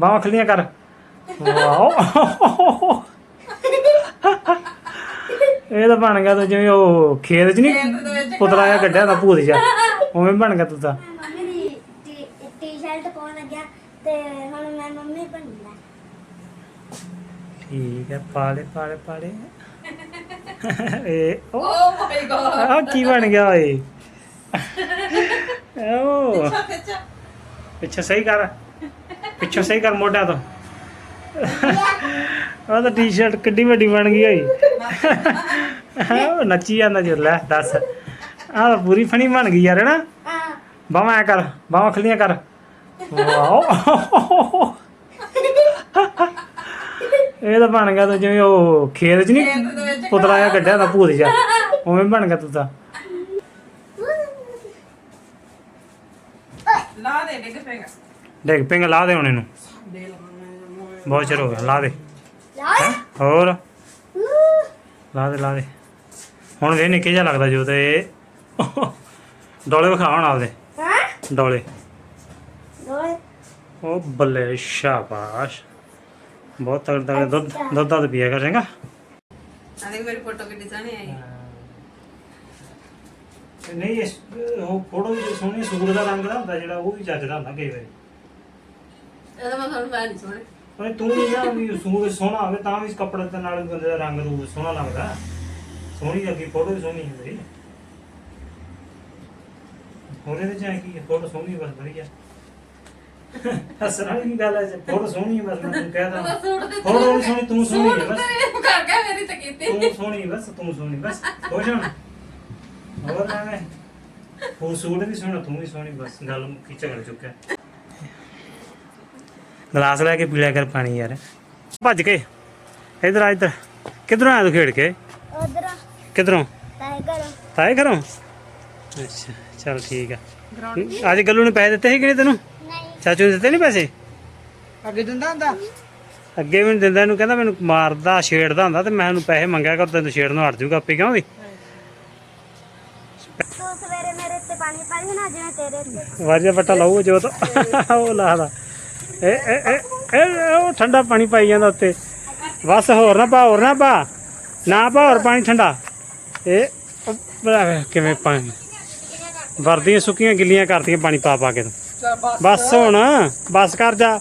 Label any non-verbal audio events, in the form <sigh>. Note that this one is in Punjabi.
ਬਾਹਾਂ ਖੁੱਲੀਆਂ ਕਰ। ਵਾਓ। ਇਹ ਤਾਂ ਬਣ ਗਿਆ ਤਾਂ ਜਿਵੇਂ ਉਹ ਖੇਤ 'ਚ ਨਹੀਂ ਪੁਤਲਾ ਜਿਹਾ ਕੱਢਿਆ ਤਾਂ ਭੂਤ ਜਿਹਾ। ਉਵੇਂ ਬਣ ਗਿਆ ਤੂੰ ਤਾਂ। ਮੰਮੀ ਦੀ ਟੀ- ਟੀ-ਸ਼ਰਟ ਪਾਉਣ ਲੱਗਿਆ ਤੇ ਹੁਣ ਮੈਂ ਮੰਮੀ ਬਣਨਾ ਠੀਕ ਹੈ ਪਾਲੇ ਪਾਲੇ ਪਾਲੇ। ਇਹ ਉਹ ਓ ਮਾਈ ਗॉड ਆ ਕੀ ਬਣ ਗਿਆ ਓਏ? <laughs> ਓ। ਪਿੱਛੇ ਸਹੀ ਕਰ। ਪਿੱਛੇ ਸਹੀ ਕਰ ਮੋਢਿਆਂ ਤੋਂ। ਉਹ ਤਾਂ ਟੀ-ਸ਼ਰਟ ਕਿੱਡੀ ਵੱਡੀ ਬਣ ਗਈ ਉਹ ਨੱਚੀ ਜਾਂਦਾ ਜੋ ਲੈ ਦੱਸ। ਆਹ ਪੂਰੀ ਫਣੀ ਬਣ ਗਈ ਯਾਰ ਨਾ ਬਾਹਾਂ ਕਰ ਬਾਹਾਂ ਖੁੱਲੀਆਂ ਕਰ। ਵਾਓ। ਇਹ ਤਾਂ ਬਣ ਗਿਆ ਤਾਂ ਜਿਵੇਂ ਉਹ ਖੇਤ 'ਚ ਨਹੀਂ ਪੁਤਲਾ ਜਿਹਾ ਕੱਢਿਆ ਤਾਂ ਭੂਤ ਜਿਹਾ। ਉਵੇਂ ਬਣ ਗਿਆ ਤੂੰ ਤਾਂ। ਲਾ ਦੇ ਡਿੱਗ ਪਏਗਾ। ਡਿੱਗ ਪਿੰਗ ਲਾ ਦੇ ਹੁਣ ਇਹਨੂੰ। ਦੇ ਬਹੁਤ ਚਿਰ ਹੋ ਗਿਆ ਲਾ ਦੇ। ਹੋਰ? ਲਾ ਦੇ ਲਾ ਦੇ। ਹੁਣ ਵੇ ਨਿੱਕੇ ਜਿਹਾ ਲੱਗਦਾ ਜੋ ਤੇ ਡੋਲੇ ਵਿਖਾ ਹੁਣ ਆਪਦੇ। ਹਾਂ? ਡੋਲੇ। ਦੋਏ ਉਹ ਬੱਲੇ ਸ਼ਾਬਾਸ਼। ਬਹੁਤ ਤਗੜਾ ਤਗੜਾ ਦੁੱਧ ਦੁੱਧ ਦੁੱਧ ਪੀਆ ਕਰ ਚੰਗਾ। ਆ ਦੇਖ ਮੇਰੀ ਫੋਟੋ ਕਿੱਡੀ ਸੋਹਣੀ ਆਈ। ਨਹੀਂ ਇਸ ਉਹ ਫੋਟੋ ਵੀ ਸੋਹਣੀ ਸੂਟ ਦਾ ਰੰਗ ਦਾ ਹੁੰਦਾ ਜਿਹੜਾ ਉਹ ਵੀ ਜੱਜਦਾ ਹੁੰਦਾ ਕਈ ਵਾਰੀ। ਇਹਦਾ ਮੈਂ ਤੁਹਾਨੂੰ ਮੈਂ ਨਹੀਂ ਸੋਹਣੇ। ਪਰ ਤੂੰ ਵੀ ਨਾ ਵੀ ਸੂਟ ਸੋਹਣਾ ਹੋਵੇ ਤਾਂ ਵੀ ਇਸ ਕੱਪੜੇ ਦੇ ਨਾਲ ਬੰਦੇ ਦਾ ਰੰਗ ਰੂਪ ਸੋਹਣਾ ਲੱਗਦਾ। ਸੋਹਣੀ ਲੱਗੀ ਫੋਟੋ ਵੀ ਸੋਹਣੀ ਹੁੰਦੀ ਹੋਰ ਇਹਦੇ ਚ ਐਂ ਕੀ ਹੈ? ਫੋਟੋ ਸੋਹਣੀ ਬਸ ਵਧੀਆ। ਹੱਸਣ ਵਾਲੀ ਨਹੀਂ ਗੱਲ ਹੈ ਫੋਟੋ ਸੋਹਣੀ ਹੈ ਬਸ ਮੈਂ ਤੈਨੂੰ ਕਹਿ ਦਾਂ। ਫੋਟੋ ਵੀ ਸੋਹਣੀ ਤੂੰ ਸੋਹਣੀ ਹੈ ਬਸ। ਤੇਰੇ ਕਰ ਗਿਆ ਮੇਰੀ ਤਾਂ ਕੀਤੀ। ਤੂੰ ਸੋਹਣੀ ਬਸ ਤੂੰ ਸੋਹਣੀ ਬਸ। ਹੋ ਜਾਣ। ਹੋਰ ਨਾ ਮੈਂ ਉਹ ਸੂਟ ਵੀ ਸੋਹਣਾ ਤੂੰ ਵੀ ਸੋਹਣੀ ਬਸ। ਗੱਲ ਮੁੱਕੀ ਝਗੜ ਚੁੱਕਿਆ। ਗਲਾਸ ਲੈ ਕੇ ਪੀ ਲਿਆ ਕਰ ਪਾਣੀ ਯਾਰ। ਭੱਜ ਕੇ। ਇਧਰ ਆ ਇਧਰ। ਕਿਧਰੋਂ ਆਇਆ ਤੂੰ ਖੇਡ ਕੇ? ਉਧਰ। ਕਿਧਰੋਂ? ਟਾਈਗਰ ਤਾਏ ਘਰੋਂ? ਅੱਛਾ ਚਲ ਠੀਕ ਆ। ਅੱਜ ਗੱਲੂ ਨੇ ਪੈਸੇ ਦਿੱਤੇ ਸੀ ਕਿ ਨਹੀਂ ਤੈਨੂੰ? ਨਹੀਂ। ਚਾਚੂ ਨੇ ਦਿੱਤੇ ਨਹੀਂ ਪੈਸੇ? ਅੱਗੇ ਦਿੰਦਾ ਹੁੰਦਾ? ਅੱਗੇ ਮੈਨੂੰ ਦਿੰਦਾ ਇਹਨੂੰ ਕਹਿੰਦਾ ਮੈਨੂੰ ਮਾਰਦਾ ਛੇੜਦਾ ਹੁੰਦਾ ਤੇ ਮੈਂ ਉਹਨੂੰ ਪੈਸੇ ਮੰਗਿਆ ਕਰ ਤੈਨੂੰ ਛੇੜਨੋਂ ਹਟ ਜਾਊਗਾ ਆਪੇ ਕਿਉਂ ਵੀ ਤੂੰ ਸਵੇਰੇ ਮੇਰੇ ਤੇ ਪਾਣੀ ਪਾਈ ਨਾ ਜਿਵੇਂ ਤੇਰੇ ਤੇ ਵਾਰੀਆ ਬੱਟਾ ਲਾਊ ਜੋ ਤਾਂ ਉਹ ਲਾਦਾ ਇਹ ਇਹ ਇਹ- ਇਹ ਉਹ ਠੰਡਾ ਪਾਣੀ ਪਾਈ ਜਾਂਦਾ ਉੱਤੇ। ਬਸ ਹੋਰ ਨਾ ਪਾ ਹੋਰ ਨਾ ਪਾ। ਨਾ ਪਾ ਹੋਰ ਪਾਣੀ ਠੰਡਾ। ਇਹ ਉਹ ਕਿਵੇਂ ਪਾਣੀ? ਵਰਦੀਆਂ ਸੁੱਕੀਆਂ ਗਿੱਲੀਆਂ ਕਰਤੀਆਂ ਪਾਣੀ ਪਾ ਪਾ ਕੇ। ਤੂੰ ਚਲ ਬਸ। ਬਸ ਹੁਣ ਬਸ ਕਰ ਜਾ।